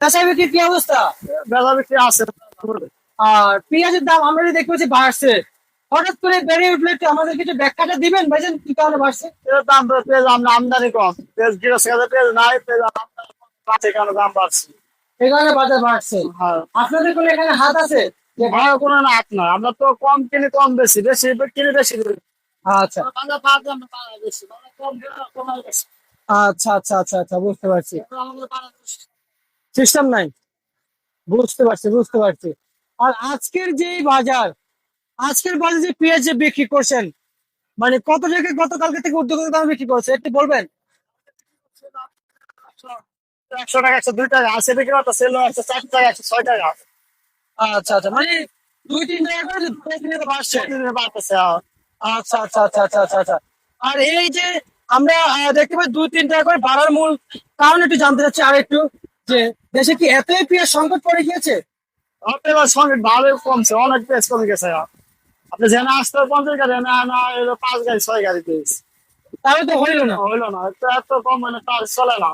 বিক্রি কি অবস্থা? বিক্রি আছে আর পেঁয়াজের দাম আমরা দেখতে বাড়ছে। হঠাৎ করে বেড়ে উঠলে আমাদের কিছু ব্যাখ্যাটা দিবেন ভাইজান কি কারণে বাড়ছে? দাম তো পেঁয়াজ আমরা আমদানি কম। পেঁয়াজ পেঁয়াজ নাই পেঁয়াজ আমদানি কেন? দাম বাড়ছে। এই কারণে বাজার বাড়ছে। হ্যাঁ। আপনাদের কোনো এখানে হাত আছে? যে ভাড়া কোনো না হাত নয় আমরা তো কম কিনি কম বেশি। বেশি কিনে বেশি করি। আচ্ছা। কিনি বেশি। আচ্ছা আচ্ছা আচ্ছা আচ্ছা বুঝতে পারছি। সিস্টেম নাই। বুঝতে পারছি বুঝতে পারছি। আর আজকের যে বাজার আজকের বাজারে যে পেঁয়াজ যে বিক্রি করছেন মানে কত জায়গায় গতকালকে থেকে উদ্যোগ দাম বিক্রি করছে একটু বলবেন? একশো টাকা একশো দুই টাকা আছে বিক্রি করতে সেল একশো চার টাকা একশো ছয় টাকা। আচ্ছা আচ্ছা মানে দুই তিন টাকা করে প্রতিদিনে তো বাড়ছে। বাড়তেছে হ্যাঁ। আচ্ছা আচ্ছা আচ্ছা আচ্ছা আচ্ছা আচ্ছা। আর এই যে আমরা দেখতে পাই দুই তিন টাকা করে বাড়ার মূল কারণ একটু জানতে চাচ্ছি আর একটু যে দেশে কি এতই পেঁয়াজ সংকট পড়ে গিয়েছে? আপনার সঙ্গে ভালো কমছে অনেক পেজ কমে গেছে আপনি যেন আসতে পঞ্চাশ গাড়ি না না পাঁচ গাড়ি ছয় গাড়ি পেয়েছ তাহলে তো হইল না। হইল না তো এত কম মানে কাজ চলে না।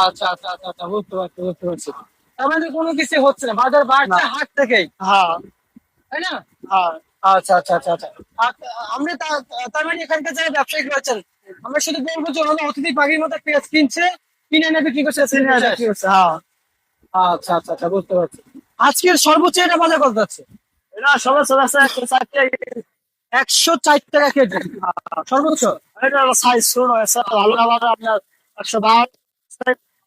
আচ্ছা আচ্ছা আচ্ছা আচ্ছা বুঝতে পারছি বুঝতে পারছি। তার মানে কোনো কিছু হচ্ছে না বাজার বাড়ছে হাট থেকেই। হ্যাঁ। তাই না? হ্যাঁ। আচ্ছা আচ্ছা আচ্ছা আচ্ছা। আমরা তার মানে এখানকার যারা ব্যবসায়িক রয়েছেন আমরা শুধু বলব যে ওরা অতিথি পাখির মতো পেঁয়াজ কিনছে কিনে নেবে কি করছে হ্যাঁ। আচ্ছা আচ্ছা আচ্ছা বুঝতে পারছি। আজকের সর্বোচ্চ এটা বাজার কত যাচ্ছে? এটা সবার আছে একশো চার টাকা একশো চার টাকা কেজি। সর্বোচ্চ? এটা সাইজ শুরু হয়েছে ভালো ভালো আপনার একশো বারো।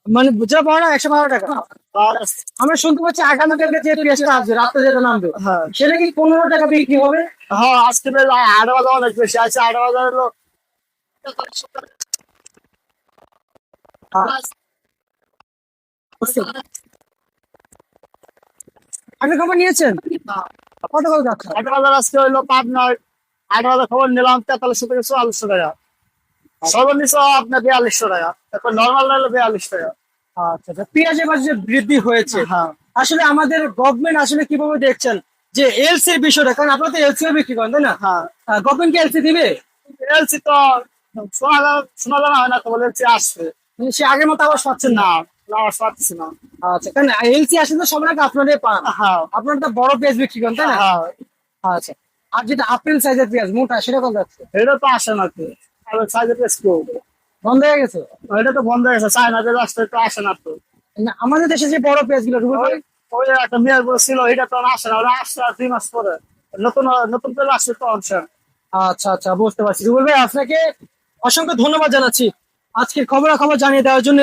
মানে বুঝা পাওয়া না একশো বারো টাকা। আমরা শুনতে পাচ্ছি আগামীকালকে যে পেঁয়াজটা আসবে রাত্রে যেটা নামবে হ্যাঁ। সেটা কি পনেরো টাকা বিক্রি হবে? হ্যাঁ আজকে আট বাজার অনেক বেশি আছে আট বাজার হলো আপনি খবর নিয়েছেন? কত কত যাচ্ছে? আট বাজার আজকে হইল পাবনার বাজার খবর নিলাম তেতাল্লিশশো থেকে চুয়াল্লিশশো টাকা। আপনার বিয়াল্লিশশো টাকা। তারপর নর্মাল হলো বিয়াল্লিশ টাকা। আচ্ছা আচ্ছা। পেঁয়াজের বাজার যে বৃদ্ধি হয়েছে হ্যাঁ। আসলে আমাদের গভর্নমেন্ট আসলে কীভাবে দেখছেন যে এলসির বিষয়টা কারণ আপনারা তো এলসি বিক্রি করেন তাই না? হ্যাঁ। গভর্নমেন্ট কি এলসি দিবে? এলসি তো শোনা যা- শোনা জানা হয় না তো বলে এলসি আসছে সে আগের মতো আবার পাচ্ছেন না। পাচ্ছি না। আচ্ছা এলসি আসলে তো সবার আগে আপনারাই পান। হ্যাঁ। আপনারা তো বড় পেঁয়াজ বিক্রি করেন তাই না? হ্যাঁ। আচ্ছা আর যেটা আপেল সাইজের পেঁয়াজ মোটা সেটা কত যাচ্ছে? এটা তো আসে না তো। আর সাইজে পেস বন্ধ হয়ে গেছে? এটা তো বন্ধ হয়ে গেছে চায়না যে আসতে তো আসে না তো। না, আমাদের দেশে যে বড় পেঁয়াজগুলো ওই ওই একটা মেয়ের বড় ছিল এটা তো আসে না ওরা আসছে আর দুই মাস পরে। নতুন নতুন তেল আসছে তো আসছে আচ্ছা আচ্ছা বুঝতে পারছি। রুবেল ভাই আপনাকে অসংখ্য ধন্যবাদ জানাচ্ছি। আজকের খবরাখবর জানিয়ে দেওয়ার জন্য